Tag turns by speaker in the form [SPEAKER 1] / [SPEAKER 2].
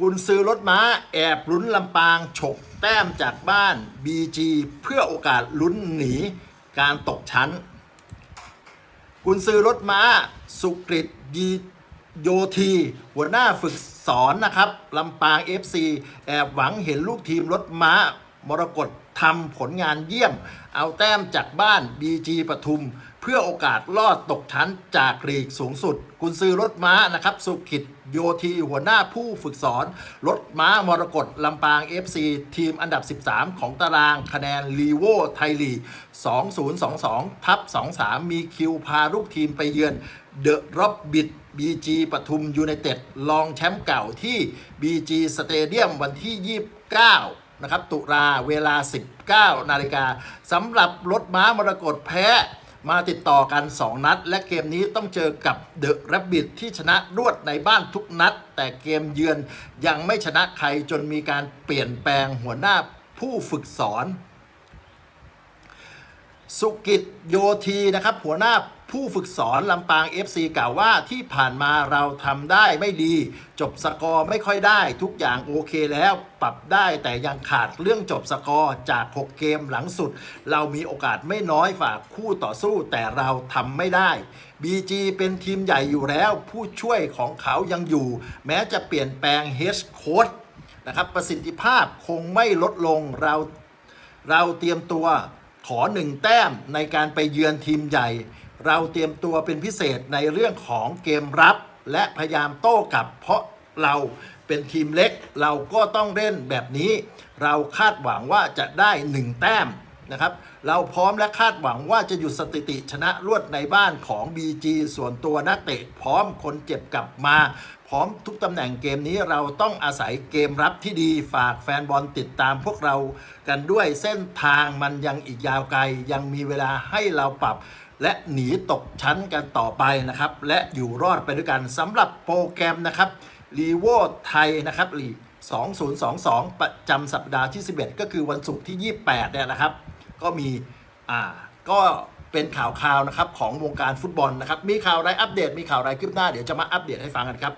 [SPEAKER 1] กุนซื้อรถม้าแอบลุ้นลำปางฉกแต้มจากบ้าน BG เพื่อโอกาสลุ้นหนีการตกชั้น กุนซื้อรถม้า สุกริตยีโยที หัวหน้าฝึกสอนนะครับลำปาง FC แอบหวังเห็นลูกทีมรถม้ามรกตทำผลงานเยี่ยม เอาแต้มจากบ้าน BG ปทุม พื่อโอกาสลอดตกชั้นจากลีกสูงสุด กุนซือรถม้านะครับ สุขิตโยทีหัวหน้าผู้ฝึกสอน รถม้ามรกตลำปาง FC ทีมอันดับ 13 ของตารางคะแนนลีโวไทยลี2022 ทับ 23 มีคิวพาลูกทีมไปเยือนเดอะร็อบบิด BG ปทุมยูไนเต็ดรองแชมป์เก่าที่ BG สเตเดียมวันที่ 29นะครับตุลาเวลา 19 นาฬิกาสำหรับรถม้ามรกตแพ้ มาติดต่อกัน 2 นัด และเกมนี้ต้องเจอกับเดอะแรบบิทที่ชนะรวดในบ้านทุกนัด แต่เกมเยือนยังไม่ชนะใครจนมีการเปลี่ยนแปลงหัวหน้าผู้ฝึกสอน สุกิตโยทีนะครับ หัวหน้า ผู้ฝึกสอนลำปาง FC กล่าวว่าที่ผ่านมาเราทำได้ไม่ดี จบสกอร์ไม่ค่อยได้ ทุกอย่างโอเคแล้ว ปรับได้แต่ยังขาดเรื่องจบสกอร์จาก 6 เกมหลังสุด เรามีโอกาสไม่น้อยฝากคู่ต่อสู้แต่เราทำไม่ได้ BG เป็นทีมใหญ่อยู่แล้ว ผู้ช่วยของเขายังอยู่ แม้จะเปลี่ยนแปลงเฮดโค้ดนะครับประสิทธิภาพคงไม่ลดลงเราเราเตรียมตัวขอหนึ่งแต้มในการไปเยือนทีมใหญ่ เราเตรียมตัวเป็นพิเศษในเรื่องของเกมรับ และพยายามโต้กลับ เพราะเราเป็นทีมเล็ก เราก็ต้องเล่นแบบนี้ เราคาดหวังว่าจะได้หนึ่งแต้มนะครับ เราพร้อมและคาดหวังว่าจะหยุดสถิติชนะรวดในบ้านของ BG ส่วนตัวนักเตะพร้อมคนเจ็บกลับมา พร้อมทุกตำแหน่งเกมนี้เราต้องอาศัยเกมรับที่ดีฝากแฟนบอลติดตามพวกเรากันด้วยเส้นทางมันยังอีกยาวไกลยังมีเวลาให้เราปรับ และหนีตกชั้นกันต่อไปนะครับ และอยู่รอดไปด้วยกันสำหรับโปรแกรมนะครับรีโวไทยนะครับลีก2022 ประจำสัปดาห์ที่ 11 ก็คือวันศุกร์ที่ 28 เนี่ยนะครับ ก็มี อ่า ก็เป็นข่าวๆนะครับของวงการฟุตบอลนะครับ มีข่าวอะไรอัปเดต มีข่าวอะไรคืบหน้า เดี๋ยวจะมาอัปเดตให้ฟังกันครับ